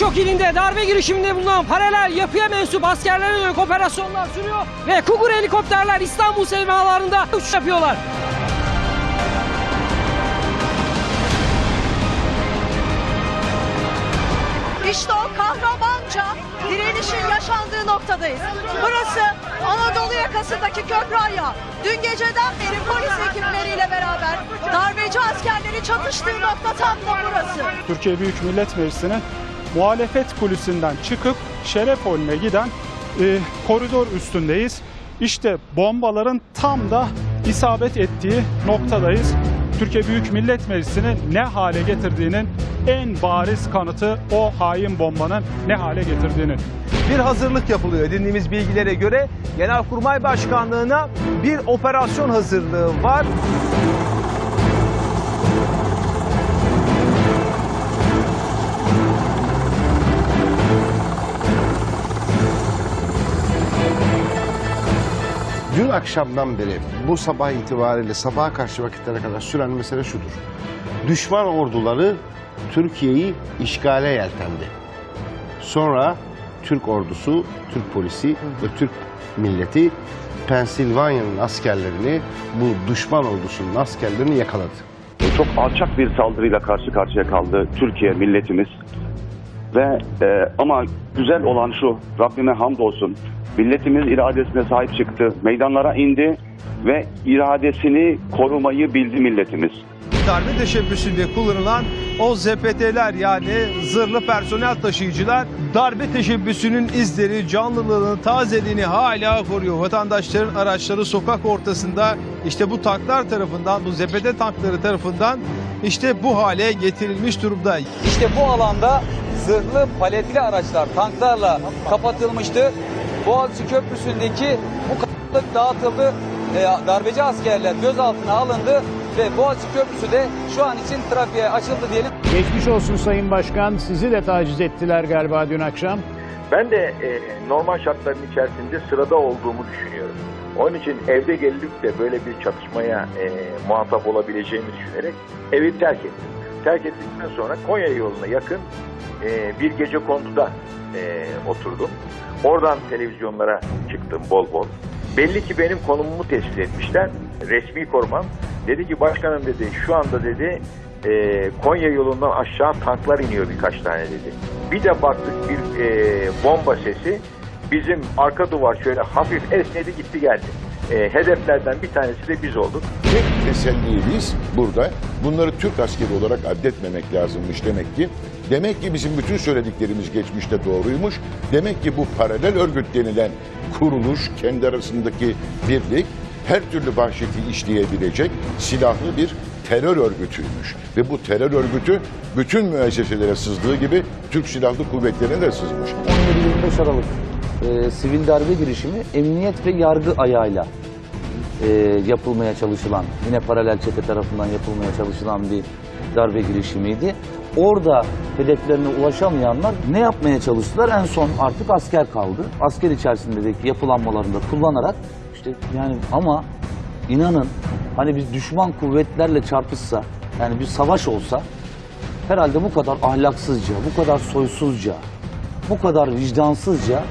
birçok ilinde darbe girişiminde bulunan paralel yapıya mensup askerlere yönelik operasyonlar sürüyor ve Kugur helikopterler İstanbul semalarında uçuş yapıyorlar. İşte o kahramanca direnişin yaşandığı noktadayız. Burası Anadolu yakasındaki Köpraya. Dün geceden beri polis ekipleriyle beraber darbeci askerleri çatıştığı nokta tam da burası. Türkiye Büyük Millet Meclisi'nin muhalefet kulisinden çıkıp Şerefoli'ne giden e, koridor üstündeyiz. İşte bombaların tam da isabet ettiği noktadayız. Türkiye Büyük Millet Meclisi'ni ne hale getirdiğinin en bariz kanıtı o hain bombanın ne hale getirdiğinin. bir hazırlık yapılıyor. Edindiğimiz bilgilere göre Genelkurmay Başkanlığı'na bir operasyon hazırlığı var. Dün akşamdan beri bu sabah itibariyle sabaha karşı vakitlere kadar süren mesele şudur. Düşman orduları Türkiye'yi işgale yeltendi. Sonra Türk ordusu, Türk polisi ve Türk milleti Pensilvanya'nın askerlerini, bu düşman ordusunun askerlerini yakaladı. çok alçak bir saldırıyla karşı karşıya kaldı Türkiye milletimiz. Ve e, ama güzel olan şu, Rabbime hamdolsun, milletimiz iradesine sahip çıktı, meydanlara indi ve iradesini korumayı bildi milletimiz. Darbe teşebbüsünde kullanılan o ZPT'ler yani zırhlı personel taşıyıcılar darbe teşebbüsünün izleri, canlılığını, tazeliğini hala koruyor. Vatandaşların araçları sokak ortasında işte bu tanklar tarafından, bu ZPT tankları tarafından işte bu hale getirilmiş durumda. İşte bu alanda zırhlı paletli araçlar tanklarla kapatılmıştı. Boğaziçi Köprüsü'ndeki bu kapalık dağıtıldı. E, darbeci askerler gözaltına alındı ve Boğaziçi Köprüsü de şu an için trafiğe açıldı diyelim. Geçmiş olsun Sayın Başkan. Sizi de taciz ettiler galiba dün akşam. Ben de e, normal şartların içerisinde sırada olduğumu düşünüyorum. Onun için evde gelip de böyle bir çatışmaya e, muhatap olabileceğimi düşünerek evi terk ettim. Terk ettikten sonra Konya yoluna yakın e, bir gece konduda e, oturdum. Oradan televizyonlara çıktım bol bol. Belli ki benim konumumu tespit etmişler. Resmi korumam. Dedi ki başkanım dedi şu anda dedi e, Konya yolundan aşağı tanklar iniyor birkaç tane dedi. Bir de baktık bir e, bomba sesi bizim arka duvar şöyle hafif esnedi gitti geldi. E, hedeflerden bir tanesi de biz olduk. Tek tesellimiz burada bunları Türk askeri olarak addetmemek lazımmış demek ki. Demek ki bizim bütün söylediklerimiz geçmişte doğruymuş. Demek ki bu paralel örgüt denilen kuruluş, kendi arasındaki birlik her türlü vahşeti işleyebilecek silahlı bir terör örgütüymüş. Ve bu terör örgütü bütün müesseselere sızdığı gibi Türk Silahlı Kuvvetleri'ne de sızmış. 17-25 Aralık e, sivil darbe girişimi emniyet ve yargı ayağıyla e, yapılmaya çalışılan, yine paralel çete tarafından yapılmaya çalışılan bir darbe girişimiydi. Orada hedeflerine ulaşamayanlar ne yapmaya çalıştılar? En son artık asker kaldı. Asker içerisindeki yapılanmalarını da kullanarak işte yani ama inanın hani biz düşman kuvvetlerle çarpışsa yani bir savaş olsa herhalde bu kadar ahlaksızca, bu kadar soysuzca, bu kadar vicdansızca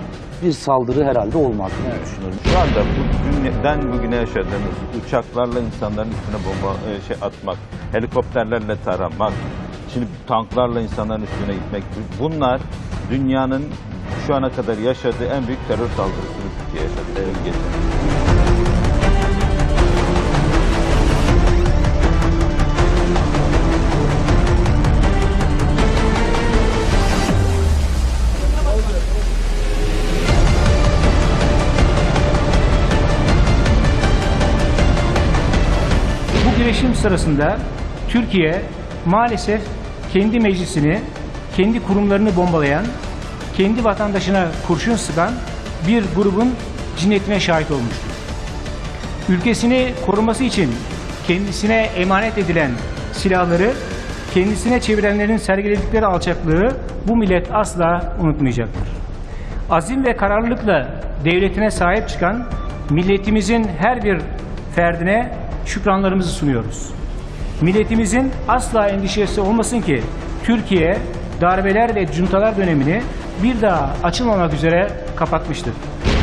bir saldırı herhalde olmaz diye düşünüyorum. Şu anda bugünden bugüne yaşadığımız uçaklarla insanların üstüne bomba e, şey atmak, helikopterlerle taramak, şimdi tanklarla insanların üstüne gitmek bunlar dünyanın şu ana kadar yaşadığı en büyük terör saldırısını Türkiye yaşadı. Evet. Bu girişim sırasında Türkiye maalesef kendi meclisini, kendi kurumlarını bombalayan, kendi vatandaşına kurşun sıkan bir grubun cinnetine şahit olmuştur. Ülkesini koruması için kendisine emanet edilen silahları kendisine çevirenlerin sergiledikleri alçaklığı bu millet asla unutmayacaktır. Azim ve kararlılıkla devletine sahip çıkan milletimizin her bir ferdine şükranlarımızı sunuyoruz. Milletimizin asla endişesi olmasın ki Türkiye darbeler ve cuntalar dönemini bir daha açılmamak üzere kapatmıştır.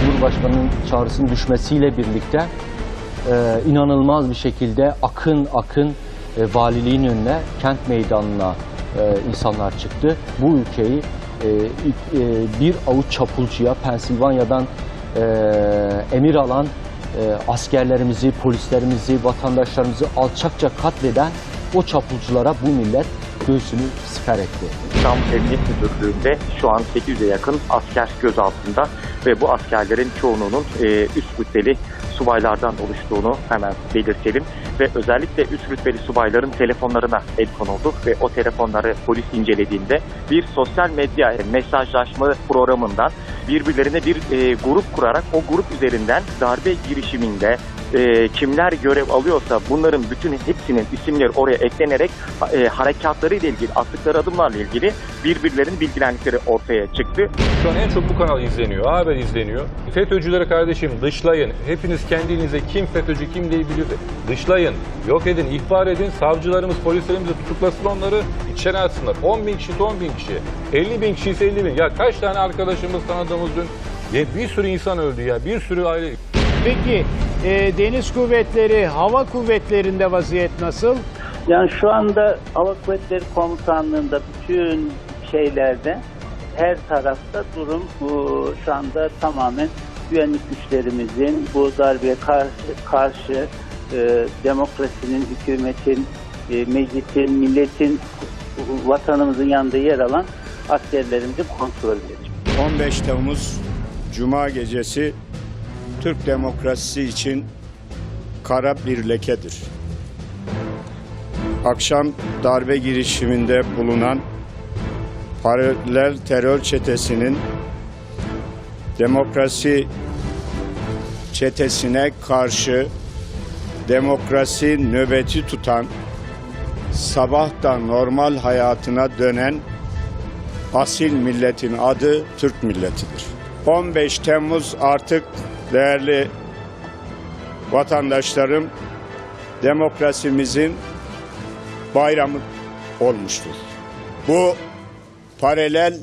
Cumhurbaşkanının çağrısının düşmesiyle birlikte e, inanılmaz bir şekilde akın akın e, valiliğin önüne, kent meydanına e, insanlar çıktı. Bu ülkeyi e, e, bir avuç çapulcuya, Pensilvanya'dan e, emir alan e, askerlerimizi, polislerimizi, vatandaşlarımızı alçakça katleden o çapulculara bu millet göğsünü siper etti. İstanbul Emniyet Müdürlüğü'nde şu an 800'e yakın asker gözaltında ve bu askerlerin çoğunluğunun e, üst rütbeli subaylardan oluştuğunu hemen belirtelim. Ve özellikle üst rütbeli subayların telefonlarına el konuldu ve o telefonları polis incelediğinde bir sosyal medya mesajlaşma programından birbirlerine bir e, grup kurarak o grup üzerinden darbe girişiminde e, kimler görev alıyorsa bunların bütün hepsinin isimleri oraya eklenerek e, harekatları ile ilgili, attıkları adımlarla ilgili birbirlerinin bilgilendikleri ortaya çıktı. Şu an en çok bu kanal izleniyor, haber izleniyor. FETÖ'cüleri kardeşim dışlayın. Hepiniz kendinize kim FETÖ'cü kim değil bilir. Dışlayın, yok edin, ihbar edin. Savcılarımız, polislerimiz tutuklasın onları, içeri atsınlar. 10 bin kişi, 10 bin kişi. 50 bin kişi ise 50 bin. Ya kaç tane arkadaşımız tanıdığımız dün ya bir sürü insan öldü ya, bir sürü aile. Peki e, deniz kuvvetleri, hava kuvvetlerinde vaziyet nasıl? Yani şu anda Hava Kuvvetleri Komutanlığı'nda bütün şeylerde her tarafta durum bu, şu anda tamamen güvenlik güçlerimizin bu darbeye karşı, karşı e, demokrasinin, hükümetin, e, meclisin, milletin, vatanımızın yanında yer alan askerlerimizin kontrolündedir. 15 Temmuz Cuma gecesi Türk demokrasisi için kara bir lekedir. Akşam darbe girişiminde bulunan paralel terör çetesinin demokrasi çetesine karşı demokrasi nöbeti tutan sabahtan normal hayatına dönen asil milletin adı Türk milletidir. 15 Temmuz artık değerli vatandaşlarım demokrasimizin bayramı olmuştur. Bu paralel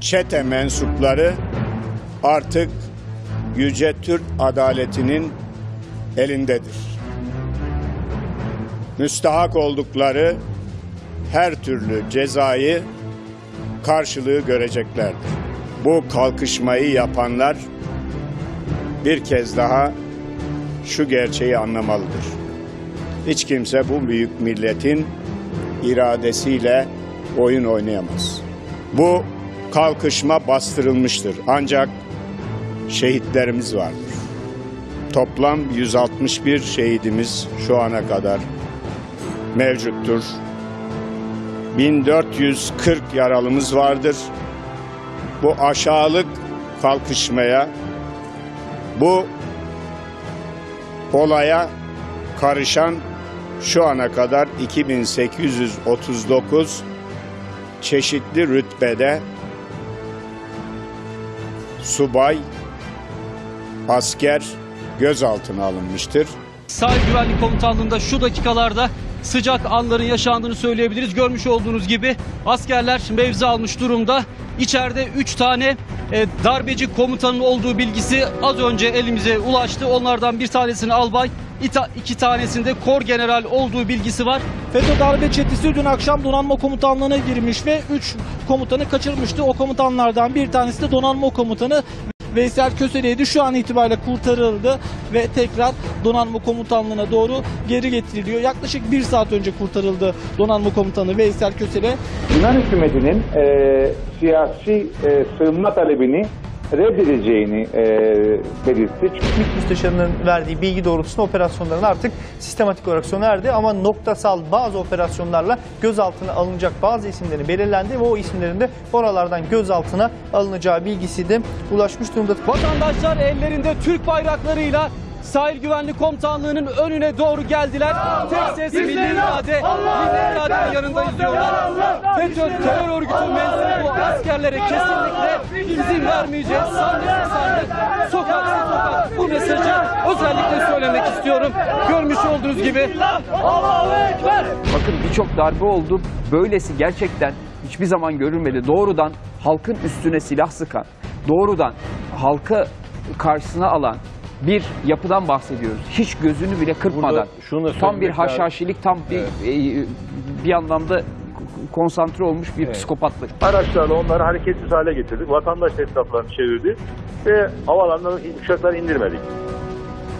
çete mensupları artık yüce Türk adaletinin elindedir. Müstahak oldukları her türlü cezayı karşılığı göreceklerdir. Bu kalkışmayı yapanlar bir kez daha şu gerçeği anlamalıdır. Hiç kimse bu büyük milletin iradesiyle oyun oynayamaz. Bu kalkışma bastırılmıştır ancak şehitlerimiz vardır. Toplam 161 şehidimiz şu ana kadar mevcuttur. 1440 yaralımız vardır. Bu aşağılık kalkışmaya, bu olaya karışan şu ana kadar 2839 çeşitli rütbede subay, asker gözaltına alınmıştır. Sahil Güvenlik Komutanlığı'nda şu dakikalarda sıcak anların yaşandığını söyleyebiliriz. Görmüş olduğunuz gibi askerler mevzi almış durumda. İçeride 3 tane e, darbeci komutanın olduğu bilgisi az önce elimize ulaştı. Onlardan bir tanesini albay, iki tanesinde kor general olduğu bilgisi var. FETÖ darbe çetesi dün akşam donanma komutanlığına girmiş ve 3 komutanı kaçırmıştı. O komutanlardan bir tanesi de donanma komutanı Veysel Kösele'ydi. Şu an itibariyle kurtarıldı ve tekrar donanma komutanlığına doğru geri getiriliyor. Yaklaşık bir saat önce kurtarıldı donanma komutanı Veysel Kösele. Yunan hükümetinin e, siyasi e, sığınma talebini reddedeceğini e, belirtti. MİT Müsteşarı'nın verdiği bilgi doğrultusunda operasyonların artık sistematik olarak sona erdi ama noktasal bazı operasyonlarla gözaltına alınacak bazı isimlerin belirlendi ve o isimlerin de oralardan gözaltına alınacağı bilgisi de ulaşmış durumda. Vatandaşlar ellerinde Türk bayraklarıyla Sahil Güvenlik Komutanlığı'nın önüne doğru geldiler. Tek ses milli irade, milli iradenin yanındayız diyorlar. FETÖ terör örgütü mensubu askerlere kesinlikle izin vermeyeceğiz. Sahnesi sahne, sokaksı sokak. Bu mesajı özellikle söylemek istiyorum. Görmüş olduğunuz gibi. Allahu Ekber! Bakın birçok darbe oldu. Böylesi gerçekten hiçbir zaman görülmedi. Doğrudan halkın üstüne silah sıkan, doğrudan halkı karşısına alan bir yapıdan bahsediyoruz. Hiç gözünü bile kırpmadan. Burada şunu da tam bir lazım. haşhaşilik, tam bir e, bir anlamda konsantre olmuş bir psikopatlık. Araçlarla onları hareketsiz hale getirdik. Vatandaş etraflarını çevirdi ve havalandan uçaklar indirmedik.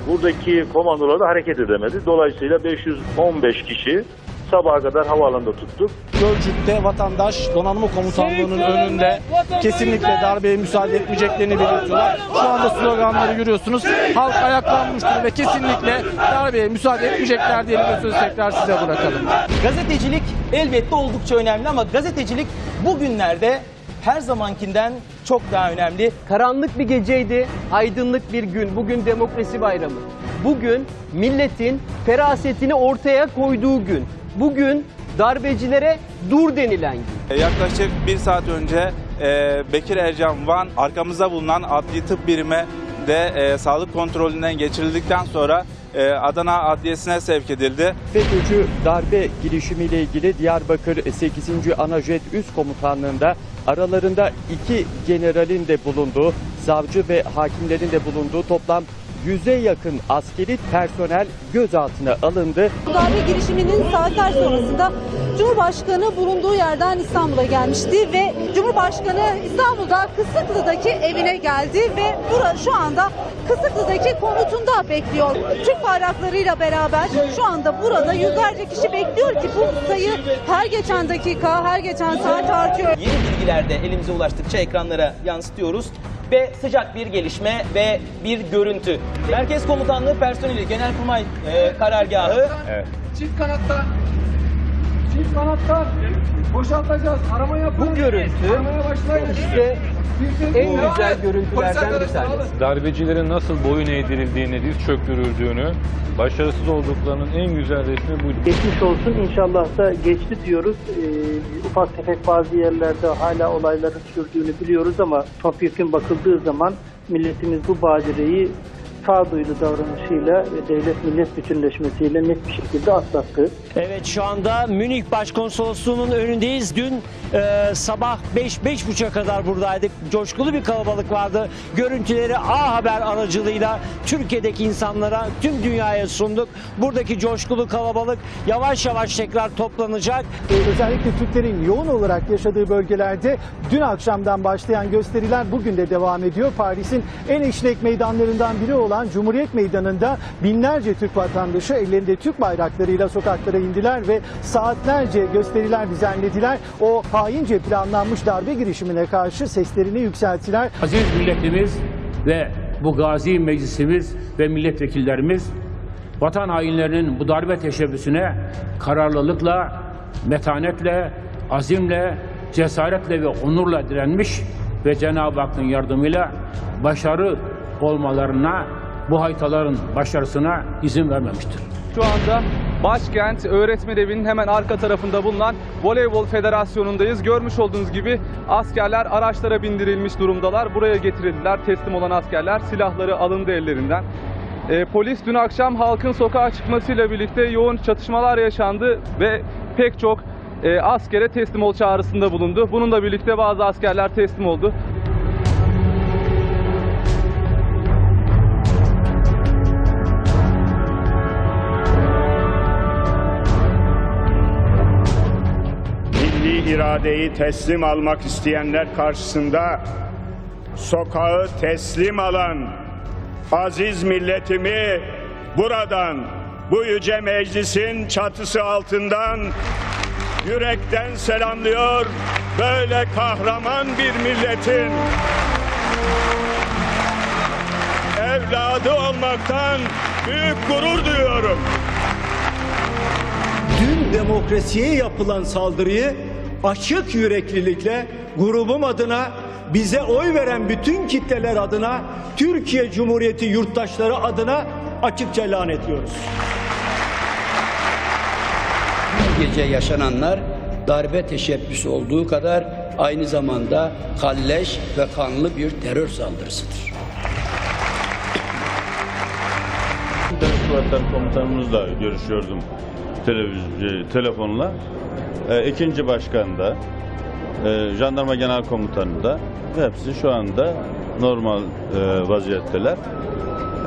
Buradaki komandolar da hareket edemedi. Dolayısıyla 515 kişi sabaha kadar havaalanında tuttuk. Gölcük'te vatandaş donanma komutanlığının önünde kesinlikle darbeye müsaade etmeyeceklerini belirtiyorlar. Şu anda sloganları görüyorsunuz. Halk ayaklanmıştır ve kesinlikle darbeye müsaade etmeyecekler ve sözü tekrar size bırakalım. Gazetecilik elbette oldukça önemli ama gazetecilik bugünlerde her zamankinden çok daha önemli. Karanlık bir geceydi, aydınlık bir gün. Bugün demokrasi bayramı. Bugün milletin ferasetini ortaya koyduğu gün. Bugün darbecilere dur denilen gün. Yaklaşık bir saat önce e, Bekir Ercan Van arkamızda bulunan adli tıp birime de e, sağlık kontrolünden geçirildikten sonra e, Adana Adliyesi'ne sevk edildi. FETÖ'cü darbe girişimiyle ilgili Diyarbakır 8. Anajet Üst Komutanlığı'nda aralarında iki generalin de bulunduğu, savcı ve hakimlerin de bulunduğu toplam yüze yakın askeri personel gözaltına alındı. Darbe girişiminin saatler sonrasında Cumhurbaşkanı bulunduğu yerden İstanbul'a gelmişti ve Cumhurbaşkanı İstanbul'da Kısıklı'daki evine geldi ve bura şu anda Kısıklı'daki konutunda bekliyor. Türk bayraklarıyla beraber şu anda burada yüzlerce kişi bekliyor ki bu sayı her geçen dakika, her geçen saat artıyor. Yeni bilgiler de elimize ulaştıkça ekranlara yansıtıyoruz ve sıcak bir gelişme ve bir görüntü. Merkez Komutanlığı personeli Genelkurmay e, karargahı Evet. Çift kanattan. Çift kanattan. Boşaltacağız. Arama yapın. Bu görüntü Aramaya başlayın. işte en güzel görüntülerden bir tanesi. Darbecilerin nasıl boyun eğdirildiğini, diz çöktürüldüğünü, başarısız olduklarının en güzel resmi buydu. Geçmiş olsun inşallah da geçti diyoruz. Ee, ufak tefek bazı yerlerde hala olayların sürdüğünü biliyoruz ama topyekun bakıldığı zaman milletimiz bu badireyi sağduyulu davranışıyla ve devlet millet bütünleşmesiyle net bir şekilde atlattı. Evet şu anda Münih Başkonsolosluğu'nun önündeyiz. Dün e, sabah 5-5.30'a kadar buradaydık. Coşkulu bir kalabalık vardı. Görüntüleri A Haber aracılığıyla Türkiye'deki insanlara, tüm dünyaya sunduk. Buradaki coşkulu kalabalık yavaş yavaş tekrar toplanacak. Özellikle Türklerin yoğun olarak yaşadığı bölgelerde dün akşamdan başlayan gösteriler bugün de devam ediyor. Paris'in en işlek meydanlarından biri olan Cumhuriyet Meydanı'nda binlerce Türk vatandaşı ellerinde Türk bayraklarıyla sokaklara indiler ve saatlerce gösteriler düzenlediler. O haince planlanmış darbe girişimine karşı seslerini yükselttiler. Aziz milletimiz ve bu gazi meclisimiz ve milletvekillerimiz vatan hainlerinin bu darbe teşebbüsüne kararlılıkla, metanetle, azimle, cesaretle ve onurla direnmiş ve Cenab-ı Hakk'ın yardımıyla başarı olmalarına, bu haytaların başarısına izin vermemiştir. Şu anda başkent öğretmen evinin hemen arka tarafında bulunan Voleybol Federasyonu'ndayız. Görmüş olduğunuz gibi askerler araçlara bindirilmiş durumdalar. Buraya getirildiler teslim olan askerler. Silahları alındı ellerinden. Ee, polis dün akşam halkın sokağa çıkmasıyla birlikte yoğun çatışmalar yaşandı ve pek çok e, askere teslim ol çağrısında bulundu. Bununla birlikte bazı askerler teslim oldu. İradeyi teslim almak isteyenler karşısında sokağı teslim alan aziz milletimi buradan bu yüce meclisin çatısı altından yürekten selamlıyor. Böyle kahraman bir milletin evladı olmaktan büyük gurur duyuyorum. Dün demokrasiye yapılan saldırıyı açık yüreklilikle grubum adına bize oy veren bütün kitleler adına Türkiye Cumhuriyeti yurttaşları adına açıkça lanetliyoruz. gece yaşananlar darbe teşebbüsü olduğu kadar aynı zamanda kalleş ve kanlı bir terör saldırısıdır. Deniz Kuvvetleri Komutanımızla görüşüyordum televizyon, telefonla. E, ikinci başkan da, e, Jandarma Genel Komutanı da hepsi şu anda normal e, vaziyetteler.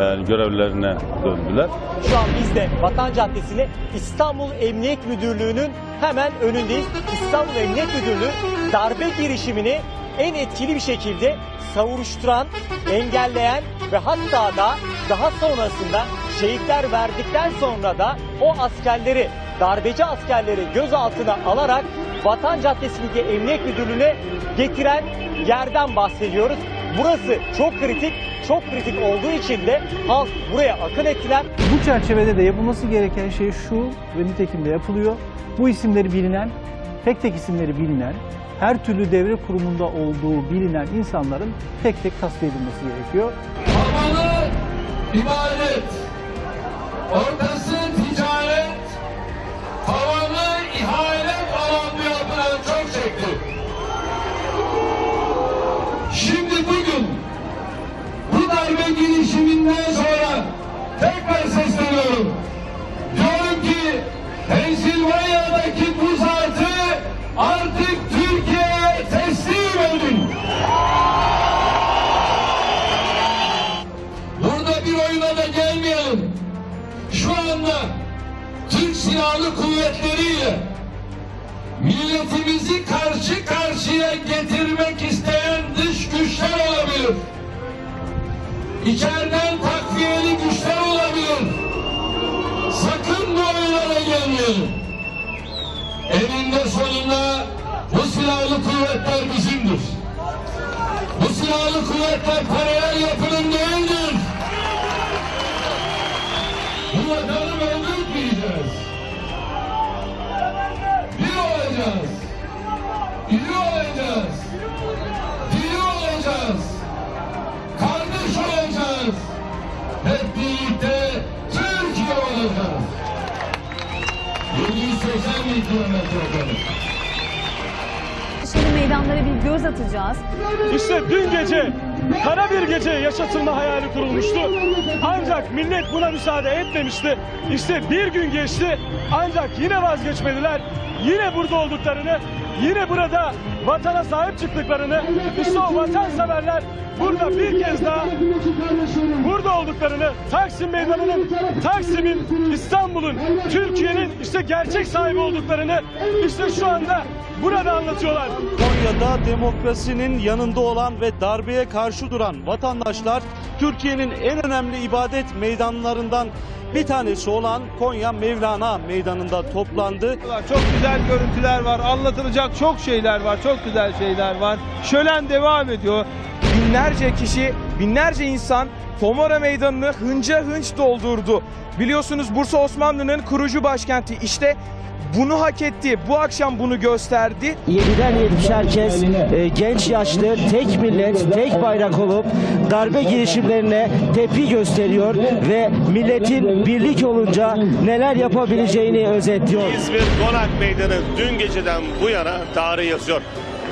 Yani görevlerine döndüler. Şu an biz de Vatan Caddesi'ni İstanbul Emniyet Müdürlüğü'nün hemen önündeyiz. İstanbul Emniyet Müdürlüğü darbe girişimini en etkili bir şekilde savuruşturan, engelleyen ve hatta da daha sonrasında şehitler verdikten sonra da o askerleri, darbeci askerleri gözaltına alarak Vatan Caddesi'ndeki Emniyet Müdürlüğü'ne getiren yerden bahsediyoruz. Burası çok kritik, çok kritik olduğu için de halk buraya akın ettiler. Bu çerçevede de yapılması gereken şey şu ve nitekim de yapılıyor. Bu isimleri bilinen, tek tek isimleri bilinen, her türlü devre kurumunda olduğu bilinen insanların tek tek tasfiye edilmesi gerekiyor. Havalı ibadet, ortası darbe girişiminden sonra tekrar sesleniyorum. Diyorum ki Pensilvanya'daki bu zatı artık Türkiye'ye teslim edin. Burada bir oyuna da gelmeyelim. Şu anda Türk Silahlı Kuvvetleri'yle milletimizi karşı karşıya getirmek İçeriden takviyeli güçler olabilir. Sakın bu oyunlara gelmeyelim. Eninde sonunda bu silahlı kuvvetler bizimdir. Bu silahlı kuvvetler paralel yapının Hep birlikte Türkiye olacağız. 780 bin kilometre efendim. Şimdi meydanlara bir göz atacağız. İşte dün gece kara bir gece yaşatılma hayali kurulmuştu. Ancak millet buna müsaade etmemişti. İşte bir gün geçti ancak yine vazgeçmediler. Yine burada olduklarını, yine burada vatana sahip çıktıklarını, işte o vatanseverler burada bir kez daha burada olduklarını, Taksim Meydanı'nın, Taksim'in, İstanbul'un, Türkiye'nin işte gerçek sahibi olduklarını işte şu anda burada anlatıyorlar. Konya'da demokrasinin yanında olan ve darbeye karşı duran vatandaşlar Türkiye'nin en önemli ibadet meydanlarından bir tanesi olan Konya Mevlana Meydanı'nda toplandı. Çok güzel görüntüler var, anlatılacak çok şeyler var, çok güzel şeyler var. Şölen devam ediyor. Binlerce kişi, binlerce insan Tomora Meydanı'nı hınca hınç doldurdu. Biliyorsunuz Bursa Osmanlı'nın kurucu başkenti. İşte bunu hak etti. Bu akşam bunu gösterdi. 7'den 70 herkes e, genç yaşlı tek millet tek bayrak olup darbe girişimlerine tepki gösteriyor ve milletin birlik olunca neler yapabileceğini özetliyor. İzmir Konak Meydanı dün geceden bu yana tarih yazıyor.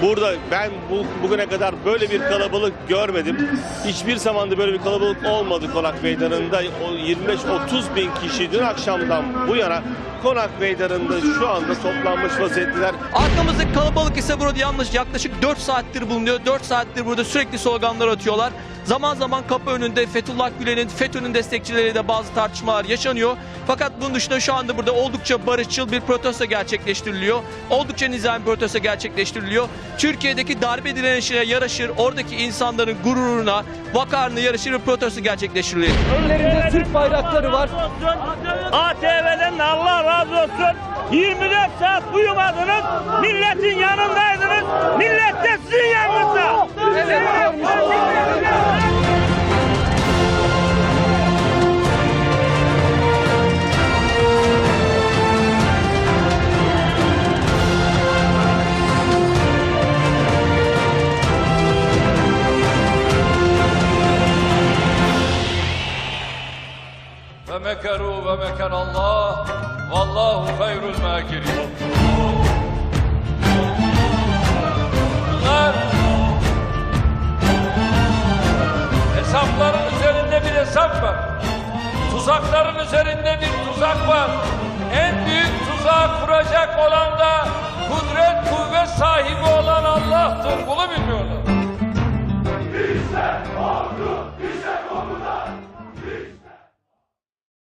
Burada ben bu, bugüne kadar böyle bir kalabalık görmedim. Hiçbir zamanda böyle bir kalabalık olmadı Konak Meydanı'nda. O 25-30 bin kişi dün akşamdan bu yana Konak Meydanı'nda şu anda toplanmış vaziyetteler. Arkamızdaki kalabalık ise burada yanlış yaklaşık 4 saattir bulunuyor. 4 saattir burada sürekli sloganlar atıyorlar. Zaman zaman kapı önünde Fethullah Gülen'in, FETÖ'nün destekçileriyle de bazı tartışmalar yaşanıyor. Fakat bunun dışında şu anda burada oldukça barışçıl bir protesto gerçekleştiriliyor. Oldukça nizami protesto gerçekleştiriliyor. Türkiye'deki darbe direnişine yaraşır, oradaki insanların gururuna, vakarına yaraşır bir protesto gerçekleştiriliyor. Ellerinde Türk bayrakları var. ATV'den Allah razı olsun. 24 saat uyumadınız. Milletin yanındaydınız. Millet de sizin yanınızda.